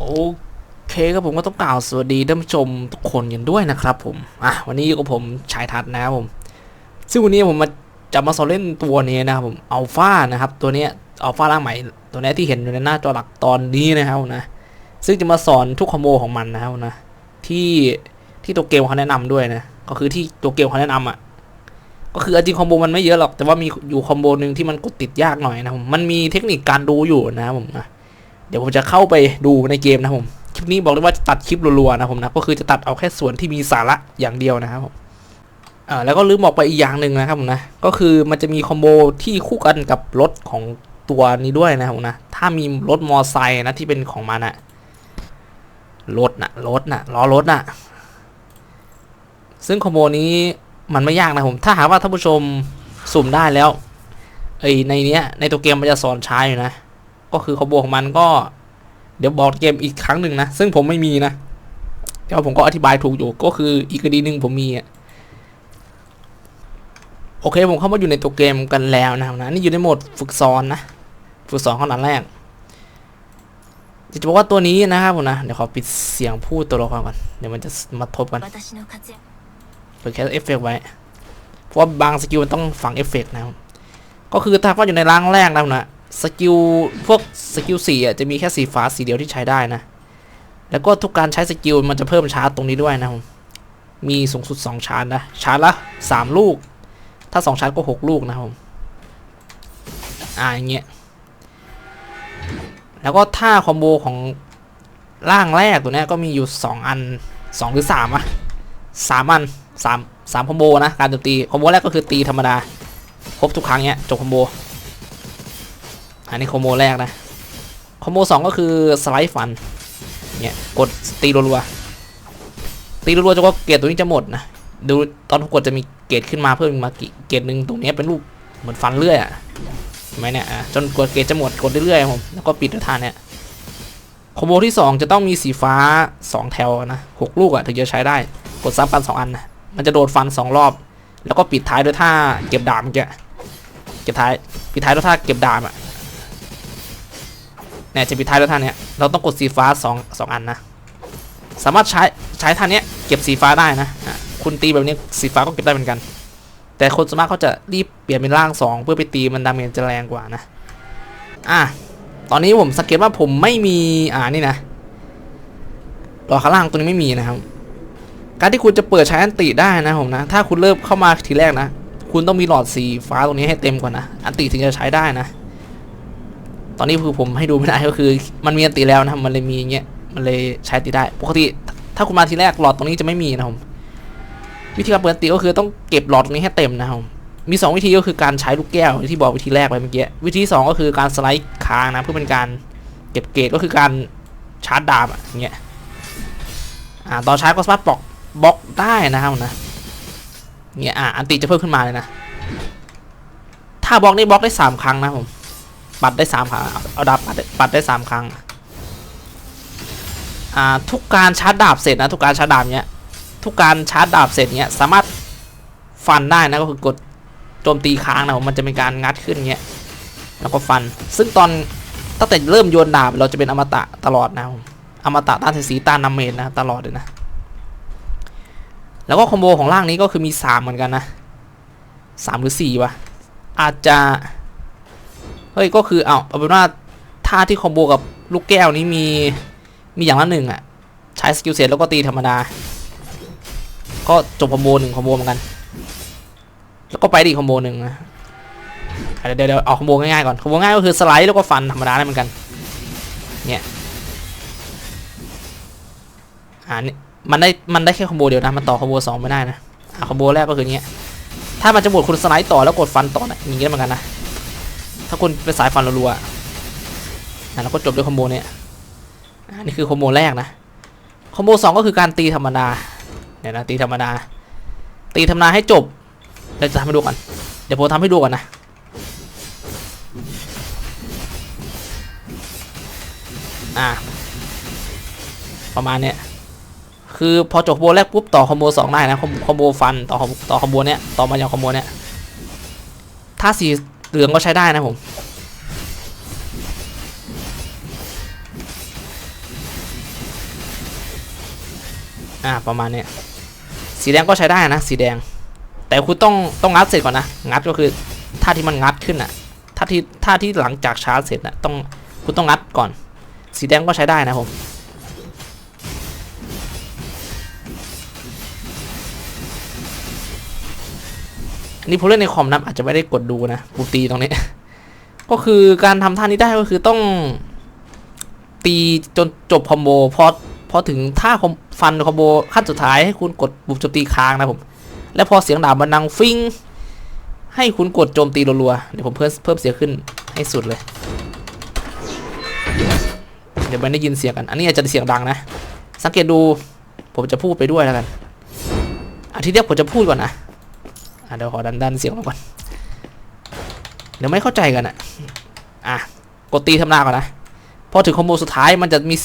โอเคครับผมก็ต้องกล่าวสวัสดีท่านผู้ชมทุกคนกันด้วยนะครับผม อะวันนี้อยู่กับผมชายทัศนะครับผม ซึ่งวันนี้ผมมาจะมาสอนเล่นตัวนี้นะครับผมอัลฟานะครับ ตัวนี้อัลฟาร่างใหม่ ตัวนี้ที่เห็นอยู่ในหน้าจอหลักตอนนี้นะครับนะ ซึ่งจะมาสอนทุกคอมโบของมันนะครับนะ ที่ที่ตัวเกมเขาแนะนำด้วยนะ ก็คือที่ตัวเกมเขาแนะนำอะ ก็คือจริงคอมโบมันไม่เยอะหรอก แต่ว่ามีอยู่คอมโบหนึ่งที่มันกดติดยากหน่อยนะผม มันมีเทคนิคการดูอยู่นะครับผมนะ เดี๋ยวผมจะเข้าไปดูในเกมนะผม คลิปนี้บอกเลยว่าจะตัดคลิปรัวๆนะผมนะ ก็คือจะตัดเอาแค่ส่วนที่มีสาระอย่างเดียวนะครับผมเออแล้วก็ลืมบอกไปอีกอย่างหนึ่งนะครับผมนะ ก็คือมันจะมีคอมโบที่คู่กันกับรถของตัวนี้ด้วยนะครับผมนะ ถ้ามีรถมอไซค์นะที่เป็นของมันอะรถนะรถนะล้อรถนะซึ่งคอมโบนี้มันไม่ยากนะผม ถ้าหากว่าท่านผู้ชมสุ่มได้แล้วไอในเนี้ยในตัวเกมมันจะสอนใช้อยู่นะ ก็คือเขาบวกมันก็ เดี๋ยวบอร์เกมอีกครั้งหนึ่งนะ ซึ่งผมไม่มีนะแต่ผมก็อธิบายถูกอยู่ก็คืออีกดีหนึ่งผมมีอะโอเคผมเข้ามาอยู่ในตัวเกมกันแล้วนะนะนี่อยู่ในโหมดฝึกซ้อนนะฝึกซ้อนขั้นแรกจะบอกว่าตัวนี้นะครับผมนะเดี๋ยวขอปิดเสียงพูดตัวละครก่อนเดี๋ยวมันจะมาทบกันเปิดแคสเอฟเฟกไว้เพราะว่าบางสกิลมันต้องฝังเอฟเฟกนะก็คือถ้าว่าอยู่ในรังแรกนะครันะ สกิลพวกสกิลสี่อะจะมีแค่สีฟ้าสีเดียวที่ใช้ได้นะ แล้วก็ทุกการใช้สกิลมันจะเพิ่มชาร์จตรงนี้ด้วยนะครับมีสูงสุด 2 ชาร์จนะ ชาร์จละ 3 ลูก ถ้า 2 ชาร์จก็ 6 ลูกนะผม อ่าอย่างเงี้ย แล้วก็ท่าคอมโบของร่างแรกตัวเนี้ยก็มีอยู่ 2 อัน 2 หรือ 3อะ3อัน3 3คอมโบนะ การโจมตี คอมโบแรกก็คือตีธรรมดา ครบทุกครั้งเนี้ยจบคอมโบ อันนี้คอมโบแรกนะคอมโบสองก็คือสไลด์ฟันเนี่ยกดตีรัวๆตีรัวๆจนกว่าเกรดตัวนี้จะหมดนะดูตอนกดจะมีเกรดขึ้นมาเพิ่มมากิเกรดหนึ่งตรงนี้เป็นรูปเหมือนฟันเลื่อยอะเห็นไหมเนี่ยอะจนกดเกรดจะหมดกดเรื่อยๆผมแล้วก็ปิดด้วยท่าเนี่ยคอมโบที่สองจะต้องมีสีฟ้าสองแถวนะหกลูกอะถึงจะใช้ได้ กดซ้ำกันสองอันนะมันจะโดนฟันสองรอบ แล้วก็ปิดท้ายด้วยท่าเก็บดาบเมื่อกี้เก็บท้ายปิดท้ายด้วยท่าเก็บดาบอะ เนี่ยจะปิดท้ายด้วยท่านเนี้ยเราต้องกดสีฟ้าสองสองอันนะสามารถใช้ใช้ท่านเนี้ยเก็บสีฟ้าได้นะคุณตีแบบนี้สีฟ้าก็เก็บได้เหมือนกัน แต่คนส่วนมากเขาจะรีบเปลี่ยนเป็นร่างสองเพื่อไปตีมันดาเมจจะแรงกว่านะอะตอนนี้ผมสังเกตว่าผมไม่มีอ่านี่นะหลอดข้างล่างตัวนี้ไม่มีนะครับการที่คุณจะเปิดใช้อันติได้นะผมนะ ถ้าคุณเริ่มเข้ามาทีแรกนะ คุณต้องมีหลอดสีฟ้าตรงนี้ให้เต็มก่อนนะ อันติถึงจะใช้ได้นะ ตอนนี้คือผมให้ดูไม่ได้ก็คือ มันมีอันติแล้วนะครับมันเลยมีอย่างเงี้ยมันเลยใช้ติได้ ปกติถ้าคุณมาทีแรกหลอดตรงนี้จะไม่มีนะครับวิธีการเปิดอันติก็คือต้องเก็บหลอดตรงนี้ให้เต็มนะครับมี 2 วิธีก็คือการใช้ลูกแก้วที่บอกวิธีแรกไปเมื่อกี้วิธีที่สองก็คือการสไลด์ค้างนะเพื่อเป็นการเก็บเกรดก็คือการชาร์จดาบอย่างเงี้ยอ่าตอนชาร์จก็สามารถบล็อกบล็อกได้นะครับนะเงี้ยอ่าอันติจะเพิ่มขึ้นมาเลยนะถ้าบล็อกนี่บล็อกได้สามครั้งนะผม ปัดได้สามครั้งเอาดาบปัดได้ปัดได้สามครั้งอ่าทุกการชาร์จดาบเสร็จนะ ทุกการชาร์จดาบเนี้ยทุกการชาร์จดาบเสร็จเนี้ยสามารถฟันได้นะก็คือกดโจมตีค้างนะมันจะเป็นการงัดขึ้นเงี้ยแล้วก็ฟัน ซึ่งตอนตั้งแต่เริ่มโยนดาบเราจะเป็นอมตะตลอดนะอมตะต้านสีต้านนาเมจนะตลอดเลยนะแล้วก็คอมโบของร่างนี้ก็คือมีสามเหมือนกันนะสามหรือสี่วะอาจจะ ฮ้ยก็คือเอาเอาเป็นว่าท่าที่คอมโบกับลูกแก้วนี้มีมีอย่างละหนึ่งอะใช้สกิลเสร็จแล้วก็ตีธรรมดา ก็จบคอมโบหนึ่งคอมโบเหมือนกัน แล้วก็ไปดีกคอมโบหนึ่งนะเดี๋ยวเดี๋ยวเอาคอมโบง่ายๆก่อนคอมโบง่ายก็คือสไลด์แล้วก็ฟันธรรมดาได้เหมือนกันเนี่ยอ่านี่มันได้มันได้แค่คอมโบเดียวนะมันต่อคอมโบสองไม่ได้นะอะคอมโบแรกก็คือเงี้ยถ้ามันจะหมดคุณสไลด์ต่อแล้วกดฟันต่อนะอย่างเงี้ยเหมือนกันนะ ถ้าคุณเป็นสายฟันรัวๆอะอะแล้วก็จบด้วยคอมโบเนี่ยอันนี้คือคอมโบแรกนะคอมโบสองก็คือการตีธรรมดาเนี่ยนะตีธรรมดา ตีธรรมดาให้จบเดี๋ยวจะทำให้ดูก่อนเดี๋ยวผมทำให้ดูก่อนนะอ่าประมาณเนี้ยคือพอจบคอมโบแรกปุ๊บต่อคอมโบสองได้นะคอมคอมโบฟันต่อคอมต่อคอมโบเนี้ยต่อมาอย่างคอมโบเนี้ยถ้าสี เหลืองก็ใช้ได้นะผมอ่าประมาณเนี้ยสีแดงก็ใช้ได้นะสีแดง แต่คุณต้องต้องงัดเสร็จก่อนนะ งัดก็คือท่าที่มันงัดขึ้นอะท่าที่ท่าที่หลังจากชาร์จเสร็จนะต้องคุณต้องงัดก่อน สีแดงก็ใช้ได้นะผม นนี้ผมเล่นในคอมนะอาจจะไม่ได้กดดูนะกูตีตรงนี้ ก็คือการทำท่านี้ได้ก็คือต้องตีจนจบคอมโบพอพอถึงท่าคอมฟันคอมโบขั้นสุดท้ายให้คุณกดปุ่มโจมตีค้างนะผม แล้วพอเสียงดาบมันดังฟิงให้คุณกดโจมตีรัวๆเดี๋ยวผมเพิ่มเพิ่มเสียงขึ้นให้สุดเลย เดี๋ยวมันได้ยินเสียงกัน อันนี้อาจจะเสียงดังนะ สังเกตดูผมจะพูดไปด้วยแล้วกันอาทิตย์เดียวผมจะพูดก่อนนะ เดี๋ยวขอดันดันเสียงลงก่อนเดี๋ยวไม่เข้าใจกันอะอะกดตีทำนาก่อนนะพอถึงคอมโบสุดท้ายมันจะมี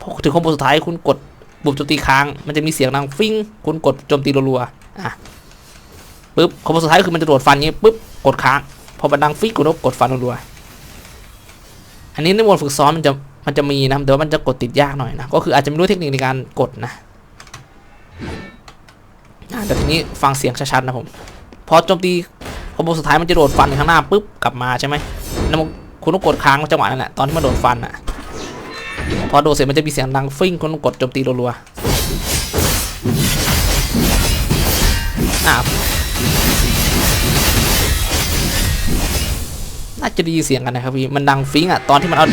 พอถึงคอมโบสุดท้ายคุณกดปุ่มโจมตีค้างมันจะมีเสียงดังฟิงคุณกดโจมตีรัวๆอะปึ๊บคอมโบสุดท้ายคือมันจะโดดฟันงี้ปึ๊บกดค้างพอมันดังฟิงคุณก็กดฟันรัวๆอันนี้ในวงฝึกซ้อมมันจะมันจะมีนะแต่ว่ามันจะกดติดยากหน่อยนะก็คืออาจจะไม่รู้เทคนิคในการกดนะอะแต่ทีนี้ฟังเสียงชัดๆนะผม พอโจมตีคอมโบสุดท้ายมันจะโดดฟันข้างหน้าปุ๊บกลับมาใช่ไหมแล้วคุณต้องกดค้างจังหวะนั่นแหละตอนที่มันโดดฟันอะพอโดดเสร็จมันจะมีเสียงดังฟิ้งคุณต้องกดโจมตีรัวๆอะน่าจะไดีเสียงกันนะครับพี่ มันดังฟิ้งอะ ตอนที่มันเอา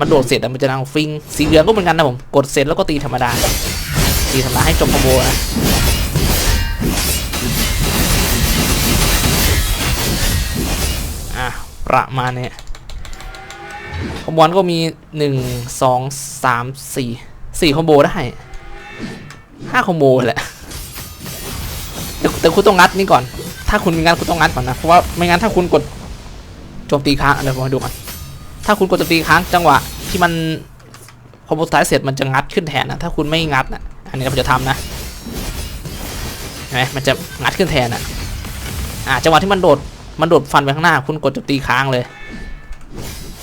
มันโดดเสร็จอะมันจะดังฟิ้ง สีเหลืองก็เหมือนกันนะผม กดเสร็จแล้วก็ตีธรรมดา ตีธรรมดาให้จบคอมโบนะ ประมาณเนี้ยคอมโบก็มีหนึ่งสองสามสี่สี่คอมโบได้ห้าคอมโบแหละแต่แต่คุณต้องงัดนี่ก่อน ถ้าคุณมีงัดคุณต้องงัดก่อนนะ เพราะว่าไม่งั้นถ้าคุณกดโจมตีค้างเดี๋ยวผมให้ดูก่อนถ้าคุณกดโจมตีค้างจังหวะที่มันคอมโบสุดท้ายเสร็จมันจะงัดขึ้นแทนนะถ้าคุณไม่งัดนะอันนี้เราจะทำนะเห็นไหมมันจะงัดขึ้นแทนอะอ่าจังหวะที่มันโดด มันโดดฟันไปข้างหน้า คุณกดจุดตีค้างเลย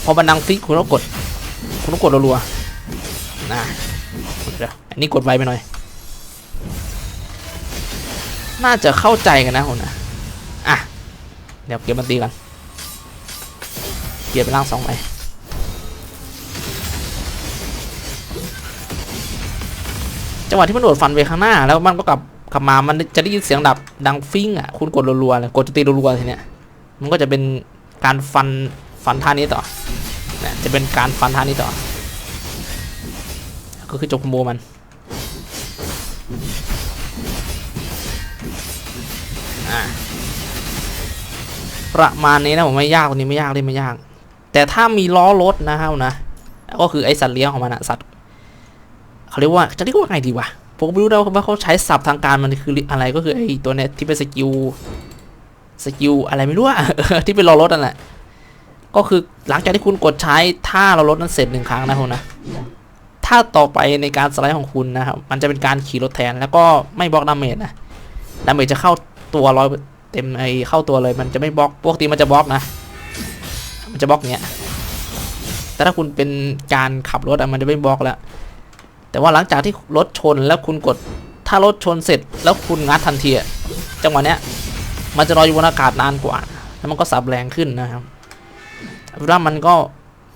พอมันดังฟิกคุณต้องกด คุณต้องกดรัวๆนะเดี๋ยวอันนี้กดไวไปหน่อย น่าจะเข้าใจกันนะคนนะอะ เดี๋ยวเก็บมันตีกัน เกียร์ไปล่างสองไปจังหวะที่มันโดดฟันไปข้างหน้าแล้วมันก็กลับกลับมามันจะได้ยินเสียงดับดังฟิ้งอะคุณกดรัวๆเลยกดจุดตีรัวๆทีเนี้ย มันก็จะเป็นการฟันฟันท่านี้ต่อนะจะเป็นการฟันท่านี้ต่อ ก็คือจบคอมโบมันประมาณนี้นะผมไม่ยากตรงนี้ไม่ยากเลยไม่ยาก แต่ถ้ามีล้อรถนะครับนะ ก็คือไอสัตว์เลี้ยงของมันอะสัตว์เขาเรียกว่าจะเรียกว่าไงดีวะผมไม่รู้นะว่าเขาใช้ศัพท์ทางการมันคืออะไรก็คือไอตัวเนี้ยที่เป็นสกิล สกิลอะไรไม่รู้อะที่เป็นรอรถนั่นแหละก็คือหลังจากที่คุณกดใช้ท่ารอรถนั้นเสร็จหนึ่งครั้งนะคุณนะถ้าต่อไปในการสไลด์ของคุณนะครับมันจะเป็นการขี่รถแทนแล้วก็ไม่บล็อกดาเมจนะดาเมจจะเข้าตัวร้อยเต็มไอเข้าตัวเลย มันจะไม่บล็อกปกติมันจะบล็อกนะ มันจะบล็อกเนี้ยแต่ถ้าคุณเป็นการขับรถอะมันจะไม่บล็อกแล้ว แต่ว่าหลังจากที่รถชนแล้วคุณกดถ้ารถชนเสร็จแล้วคุณงัดทันทีจังหวะเนี้ย มันจะลอยอยู่บนอากาศนานกว่า แล้วมันก็สับแรงขึ้นนะครับเอาเป็นว่ามันก็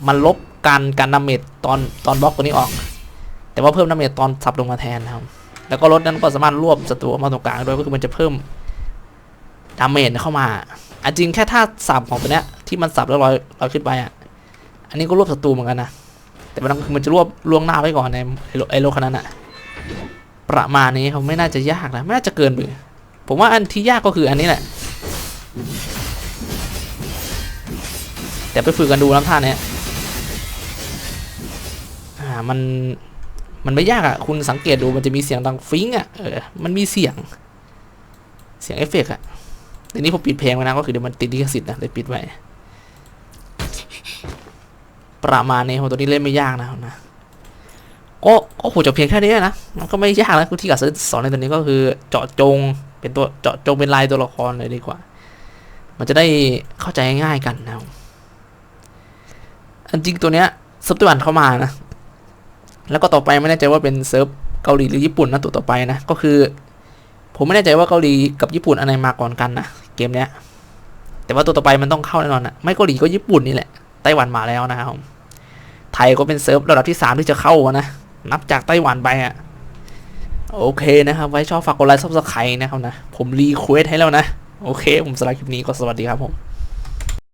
มันลบการการดาเมจตอนตอนบล็อกตัวนี้ออก แต่ว่าเพิ่มดาเมจตอนสับลงมาแทนนะครับ แล้วก็รถนั้นก็สามารถรวบศัตรูมาตรงกลางด้วยก็คือมันจะเพิ่มดาเมจเข้ามาอันจริงแค่ท่าสับของตัวเนี้ยที่มันสับแล้วลอยลอยขึ้นไปอะ อันนี้ก็รวบศัตรูเหมือนกันนะ แต่มันคือมันจะรวบล่วงหน้าไว้ก่อนในไอ้รถไอ้รถคันนั้นอะประมาณนี้เขาไม่น่าจะยากนะไม่น่าจะเกินไป ผมว่าอันที่ยากก็คืออันนี้แหละ แต่ไปฝึกกันดูน้ำท่าเนี้ยอ่ามันมันไม่ยากอะ่ะ คุณสังเกตดูมันจะมีเสียงดังฟิงอะ่ะเออมันมีเสียง เสียงเอฟเฟกต์อะ่ะทีนี้ผมปิดเพลงไว้นะก็คือเดี๋ยวมันติดลิขสิทธิ์นะเลยปิดไว้ประมาณนี้ผมตัวนี้เล่นไม่ยากนะนะก็ก็โหจะเพียงแค่นี้นะมันก็ไม่ยากนะที่กับสอนในตัวนี้ก็คือเจาะจง เป็นตัวเจาะจงเป็นลายตัวละครเลยดีกว่า มันจะได้เข้าใจง่ายกันนะอันจริงตัวเนี้ยซับตวันเข้ามานะ แล้วก็ต่อไปไม่แน่ใจว่าเป็นเซิร์ฟเกาหลีหรือญี่ปุ่นนะตัวต่อไปนะ ก็คือ ผมไม่แน่ใจว่าเกาหลีกับญี่ปุ่นอันไหนมาก่อนกันนะเกมเนี้ย แต่ว่าตัวต่อไปมันต้องเข้าแน่นอนนะไม่เกาหลีก็ญี่ปุ่นนี่แหละไต้หวันมาแล้วนะครับไทยก็เป็นเซิร์ฟระดับที่สามที่จะเข้านะนับจากไต้หวันไปอะ โอเคนะครับ ไว้ชอบฝากกดไลค์ซับสไครต์นะครับนะ ผมรีเควสให้แล้วนะ โอเค ผมสำหรับคลิปนี้ก็สวัสดีครับผม